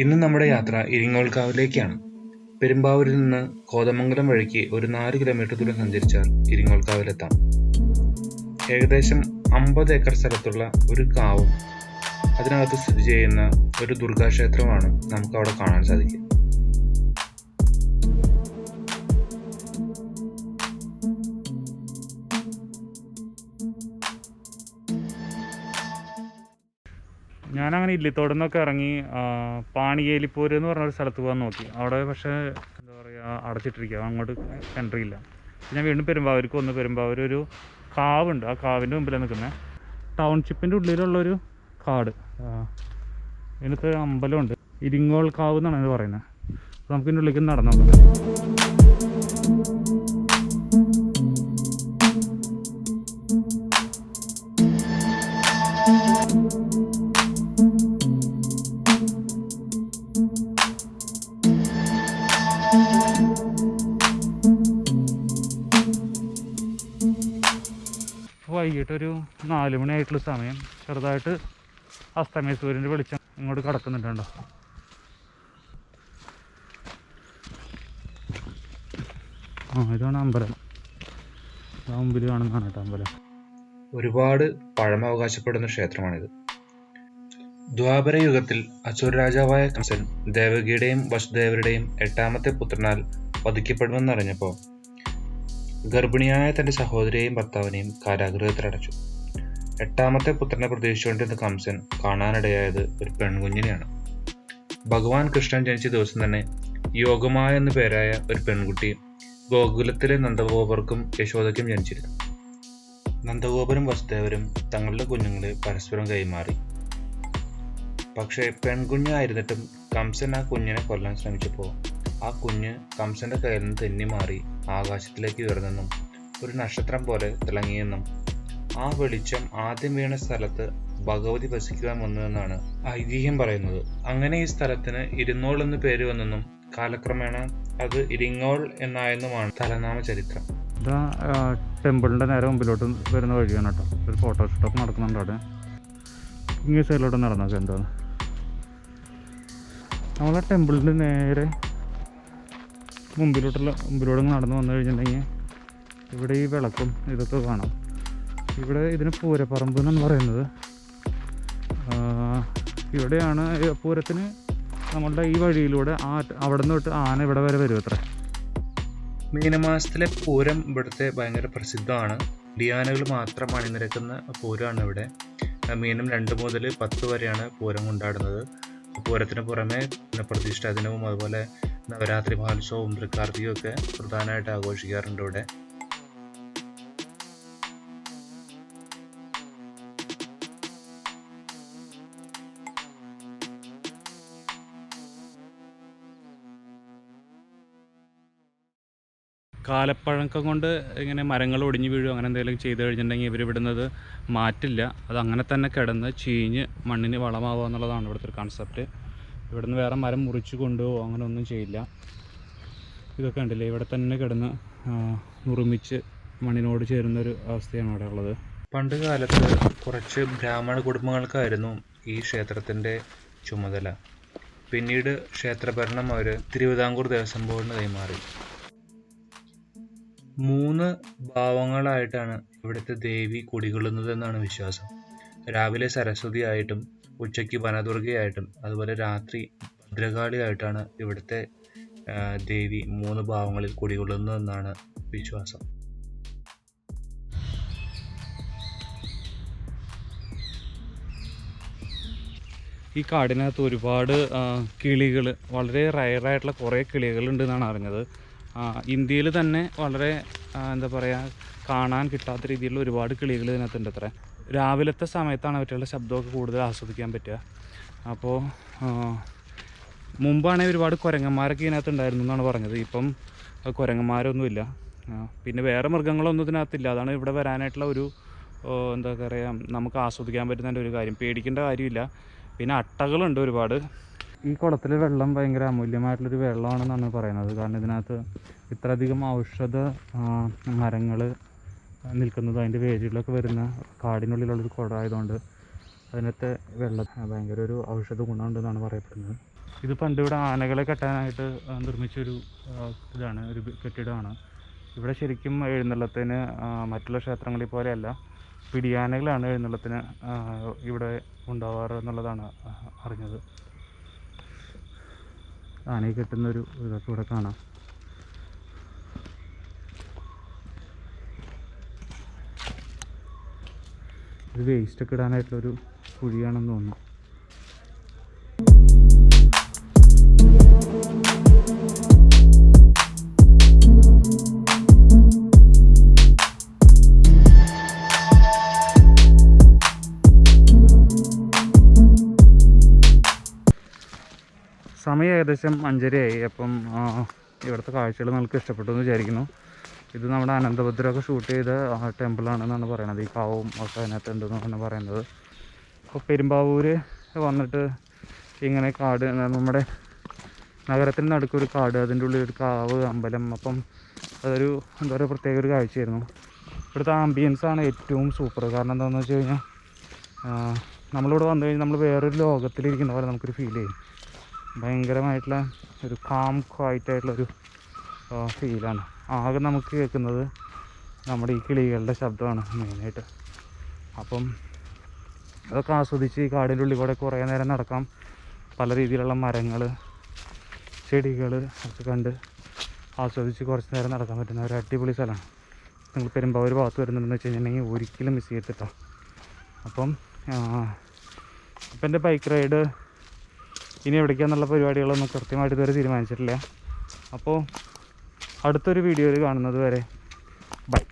ഇന്ന് നമ്മുടെ യാത്ര ഇരിങ്ങോൾക്കാവിലേക്കാണ്. പെരുമ്പാവൂരിൽ നിന്ന് കോതമംഗലം വഴിക്ക് ഒരു നാല് കിലോമീറ്റർ ദൂരം സഞ്ചരിച്ചാൽ ഇരിങ്ങോൾക്കാവിലെത്താം. ഏകദേശം അമ്പത് ഏക്കർ സ്ഥലത്തുള്ള ഒരു കാവും അതിനകത്ത് സ്ഥിതി ചെയ്യുന്ന ഒരു ദുർഗാക്ഷേത്രമാണ് നമുക്ക് അവിടെ കാണാൻ സാധിക്കുക ഞാനങ്ങനെ ഇല്ലിത്തോട് നിന്നൊക്കെ ഇറങ്ങി പാണിയേലിപ്പോര് എന്ന് പറഞ്ഞൊരു സ്ഥലത്ത് പോകാൻ നോക്കി. അവിടെ പക്ഷേ എന്താ പറയുക അടച്ചിട്ടിരിക്കുക അങ്ങോട്ട് എൻട്രി ഇല്ല. ഞാൻ വീണ്ടും പെരുമ്പാവൂർക്ക് വന്ന്. പെരുമ്പാവൂർ ഒരു കാവുണ്ട്. ആ കാവിന്റെ മുമ്പിലാണ് നിൽക്കുന്നത് ടൗൺഷിപ്പിന്റെ ഉള്ളിലുള്ളൊരു കാട്. ഇതിനകത്ത് അമ്പലമുണ്ട്. ഇരിങ്ങോൾ കാവ് എന്നാണ് ഇത് പറയുന്നത് നമുക്ക് ഉള്ളിലേക്ക് നടന്നു വൈകിട്ടൊരു നാല് മണിയായിട്ടുള്ള സമയം ചെറുതായിട്ട് അസ്തമയ സൂര്യന്റെ വെളിച്ചം ഇങ്ങോട്ട് കിടക്കുന്നുണ്ടോ? ആ ഇതാണ് അമ്പലം. മുമ്പിൽ കാണുന്നതാണ് കേട്ടോ അമ്പലം. ഒരുപാട് പഴമ അവകാശപ്പെടുന്ന ക്ഷേത്രമാണിത്. ദ്വാപര യുഗത്തിൽ അച്ചൂർ രാജാവായ കംസൻ ദേവകിയുടെയും വസുദേവരുടെയും എട്ടാമത്തെ പുത്രനാൽ വധിക്കപ്പെടുമെന്നറിഞ്ഞപ്പോൾ ഗർഭിണിയായ തന്റെ സഹോദരിയെയും ഭർത്താവിനെയും കാരാഗൃഹത്തിലടച്ചു എട്ടാമത്തെ പുത്രനെ പ്രതീക്ഷിച്ചുകൊണ്ടിരുന്ന കംസൻ കാണാനിടയായത് ഒരു പെൺകുഞ്ഞിനെയാണ്. ഭഗവാൻ കൃഷ്ണൻ ജനിച്ച ദിവസം തന്നെ യോഗമായ എന്നു പേരായ ഒരു പെൺകുട്ടി ഗോകുലത്തിലെ നന്ദഗോപർക്കും യശോദയ്ക്കും ജനിച്ചിരുന്നു. നന്ദഗോപരും വസുദേവരും തങ്ങളുടെ കുഞ്ഞുങ്ങളെ പരസ്പരം കൈമാറി. പക്ഷേ പെൺകുഞ്ഞായിരുന്നിട്ടും കംസൻ ആ കുഞ്ഞിനെ കൊല്ലാൻ ശ്രമിച്ചപ്പോൾ ആ കുഞ്ഞ് കംസന്റെ കയ്യിൽ നിന്ന് തെന്നി മാറി ആകാശത്തിലേക്ക് ഉയർന്നെന്നും ഒരു നക്ഷത്രം പോലെ തിളങ്ങിയെന്നും ആ വെളിച്ചം ആദ്യം വീണ സ്ഥലത്ത് ഭഗവതി വസിക്കുവാൻ വന്നുവെന്നാണ് ഐതിഹ്യം പറയുന്നത്. അങ്ങനെ ഈ സ്ഥലത്തിന് ഇരുന്നോൾ എന്ന് പേര് വന്നെന്നും കാലക്രമേണ അത് ഇരിങ്ങോൾ എന്നായെന്നുമാണ് തലനാമ ചരിത്രം. ഇതാ ടെമ്പിളിന്റെ നേരെ മുമ്പിലോട്ട് വരുന്ന വഴിയാണ് കേട്ടോ. ഒരു ഫോട്ടോ ഷൂട്ടൊക്കെ നടക്കുന്നുണ്ട് അവിടെ. ഇങ്ങനെ സൈഡിലോട്ട് നടന്നൊക്കെ എന്താണ് നമ്മളെ ടെമ്പിളിന്റെ നേരെ മുമ്പിലോട്ടുള്ള മുമ്പിലൂടെ നടന്നു വന്നു കഴിഞ്ഞിട്ടുണ്ടെങ്കിൽ ഇവിടെ ഈ വിളക്കും ഇതൊക്കെ കാണാം. ഇവിടെ ഇതിന് പൂരപ്പറമ്പ് എന്നാണ് പറയുന്നത്. ഇവിടെയാണ് പൂരത്തിന് നമ്മളുടെ ഈ വഴിയിലൂടെ ആ അവിടെ നിന്ന് തൊട്ട് ആന ഇവിടെ വരെ വരും അത്ര. മീനമാസത്തിലെ പൂരം ഇവിടുത്തെ ഭയങ്കര പ്രസിദ്ധമാണ്. ഡിയാനകൾ മാത്രം അണിനിരക്കുന്ന പൂരമാണ് ഇവിടെ. മീനം രണ്ട് മുതൽ പത്ത് വരെയാണ് പൂരം കൊണ്ടാടുന്നത്. പൂരത്തിന് പുറമെ പ്രതിഷ്ഠാദിനവും അതുപോലെ നവരാത്രി മഹോത്സവവും തൃക്കാർത്തിയും ഒക്കെ പ്രധാനമായിട്ട് ആഘോഷിക്കാറുണ്ട് ഇവിടെ. കാലപ്പഴക്കം കൊണ്ട് ഇങ്ങനെ മരങ്ങൾ ഒടിഞ്ഞു വീഴും അങ്ങനെ എന്തെങ്കിലും ചെയ്ത് കഴിഞ്ഞിട്ടുണ്ടെങ്കിൽ ഇവർ ഇവിടുന്നത് മാറ്റില്ല. അത് അങ്ങനെ തന്നെ കിടന്ന് ചീഞ്ഞ് മണ്ണിന് വളമാവുക എന്നുള്ളതാണ് ഇവിടുത്തെ ഒരു കോൺസെപ്റ്റ് ഇവിടുന്ന് വേറെ മരം മുറിച്ചു കൊണ്ടുപോകുമോ അങ്ങനെ ഒന്നും ചെയ്യില്ല. ഇതൊക്കെ ഉണ്ടല്ലേ ഇവിടെ തന്നെ കിടന്ന് മുറുമിച്ച് മണ്ണിനോട് ചേരുന്ന ഒരു അവസ്ഥയാണ് അവിടെ ഉള്ളത്. പണ്ട് കാലത്ത് കുറച്ച് ബ്രാഹ്മണ കുടുംബങ്ങൾക്കായിരുന്നു ഈ ക്ഷേത്രത്തിന്റെ ചുമതല. പിന്നീട് ക്ഷേത്രഭരണം അവർ തിരുവിതാംകൂർ ദേവസ്വം ബോർഡിന് കൈമാറി. മൂന്ന് ഭാവങ്ങളായിട്ടാണ് ഇവിടുത്തെ ദേവി കുടികൊള്ളുന്നതെന്നാണ് വിശ്വാസം. രാവിലെ സരസ്വതി ആയിട്ടും ഉച്ചയ്ക്ക് വനദുർഗയായിട്ടും അതുപോലെ രാത്രി ഭദ്രകാളിയായിട്ടാണ് ഇവിടുത്തെ ദേവി മൂന്ന് ഭാവങ്ങളിൽ കുടികൊള്ളുന്നതെന്നാണ് വിശ്വാസം. ഈ കാടിനകത്ത് ഒരുപാട് കിളികൾ വളരെ റയറായിട്ടുള്ള കുറേ കിളികളുണ്ട് എന്നാണ് അറിഞ്ഞത് ഇന്ത്യയിൽ തന്നെ വളരെ എന്താ പറയുക കാണാൻ കിട്ടാത്ത രീതിയിലുള്ള ഒരുപാട് കിളികൾ ഇതിനകത്തുണ്ട് അത്ര. രാവിലത്തെ സമയത്താണ് അവറ്റുള്ള ശബ്ദമൊക്കെ കൂടുതൽ ആസ്വദിക്കാൻ പറ്റുക. അപ്പോൾ മുമ്പാണെങ്കിൽ ഒരുപാട് കുരങ്ങന്മാരൊക്കെ ഇതിനകത്ത് ഉണ്ടായിരുന്നു എന്നാണ് പറഞ്ഞത്. ഇപ്പം കുരങ്ങന്മാരൊന്നുമില്ല. പിന്നെ വേറെ മൃഗങ്ങളൊന്നും ഇതിനകത്തില്ല. അതാണ് ഇവിടെ വരാനായിട്ടുള്ള ഒരു എന്താ പറയുക നമുക്ക് ആസ്വദിക്കാൻ പറ്റുന്നതിന്റെ ഒരു കാര്യം. പേടിക്കേണ്ട കാര്യമില്ല. പിന്നെ അട്ടകളുണ്ട് ഒരുപാട്. ഈ കുളത്തിൽ വെള്ളം ഭയങ്കര അമൂല്യമായിട്ടുള്ളൊരു വെള്ളമാണെന്നാണ് പറയുന്നത്. കാരണം ഇതിനകത്ത് ഇത്രയധികം ഔഷധ മരങ്ങൾ നിൽക്കുന്നത് അതിന്റെ വേരുകളൊക്കെ വരുന്ന കാടിനുള്ളിലുള്ളൊരു കുടമായതുകൊണ്ട് അതിനകത്തെ വെള്ളം ഭയങ്കര ഒരു ഔഷധ ഗുണമുണ്ടെന്നാണ് പറയപ്പെടുന്നത്. ഇത് പണ്ട് ഇവിടെ ആനകളെ കെട്ടാനായിട്ട് നിർമ്മിച്ചൊരു ഇതാണ് ഒരു കെട്ടിടമാണ്. ഇവിടെ ശരിക്കും എഴുന്നള്ളത്തിന് മറ്റുള്ള ക്ഷേത്രങ്ങളിൽ പോലെയല്ല പിടിയാനകളാണ് എഴുന്നള്ളത്തിന് ഇവിടെ ഉണ്ടാവാറ് എന്നുള്ളതാണ് അറിഞ്ഞത്. ആനയെ കെട്ടുന്നൊരു ഇതൊക്കെ ഇവിടെ കാണാം. ഇത് വേസ്റ്റ് ഒക്കെ ഇടാനായിട്ടുള്ളൊരു കുഴിയാണെന്ന് തോന്നുന്നു. സമയം ഏകദേശം അഞ്ചരയായി. അപ്പം ഇവിടുത്തെ കാഴ്ചകൾ നിങ്ങൾക്ക് ഇഷ്ടപ്പെട്ടു എന്ന് വിചാരിക്കുന്നു. ഇത് നമ്മുടെ അനന്തഭദ്രമൊക്കെ ഷൂട്ട് ചെയ്ത ടെമ്പിളാണെന്നാണ് പറയണത്. ഈ കാവും ഒക്കെ അതിനകത്ത് ഉണ്ടെന്നാണ് പറയുന്നത്. അപ്പോൾ പെരുമ്പാവൂർ വന്നിട്ട് ഇങ്ങനെ കാട് നമ്മുടെ നഗരത്തിന് നടുക്കൊരു കാട് അതിന്റെ ഉള്ളിൽ ഒരു കാവ് അമ്പലം അപ്പം അതൊരു എന്താ പറയുക പ്രത്യേക ഒരു കാഴ്ചയായിരുന്നു. ഇവിടുത്തെ ആണ് ഏറ്റവും സൂപ്പർ കാരണം എന്താണെന്ന് വെച്ച് കഴിഞ്ഞാൽ ആ, നമ്മളിവിടെ വന്നു കഴിഞ്ഞാൽ നമ്മൾ വേറൊരു ലോകത്തിലിരിക്കുന്ന പോലെ നമുക്കൊരു ഫീൽ ചെയ്യും. ഭയങ്കരമായിട്ടുള്ള ഒരു കാം ക്വയറ്റായിട്ടുള്ളൊരു ഫീലാണ് ആകെ നമുക്ക് കേൾക്കുന്നത് നമ്മുടെ ഈ കിളികളുടെ ശബ്ദമാണ് മെയിനായിട്ട്. അപ്പം അതൊക്കെ ആസ്വദിച്ച് ഈ കാടിന്റെ ഉള്ളിൽ കൂടെ കുറേ നേരം നടക്കാം. പല രീതിയിലുള്ള മരങ്ങൾ ചെടികൾ ഒക്കെ കണ്ട് ആസ്വദിച്ച് കുറച്ച് നേരം നടക്കാൻ പറ്റുന്ന ഒരു അടിപൊളി സ്ഥലമാണ്. നിങ്ങൾ പെരുമ്പാവൂർ ഭാഗത്ത് വരുന്നുണ്ടെന്ന് വെച്ച് കഴിഞ്ഞിട്ടുണ്ടെങ്കിൽ ഒരിക്കലും മിസ് ചെയ്തിട്ടോ അപ്പം അപ്പം എന്റെ ബൈക്ക് റൈഡ് ഇനി എവിടേക്കാന്നുള്ള പരിപാടികളൊന്നും കൃത്യമായിട്ട് ഇതുവരെ തീരുമാനിച്ചിട്ടില്ല. അപ്പോൾ അടുത്തൊരു വീഡിയോയിൽ കാണുന്നത് വരെ. ബൈ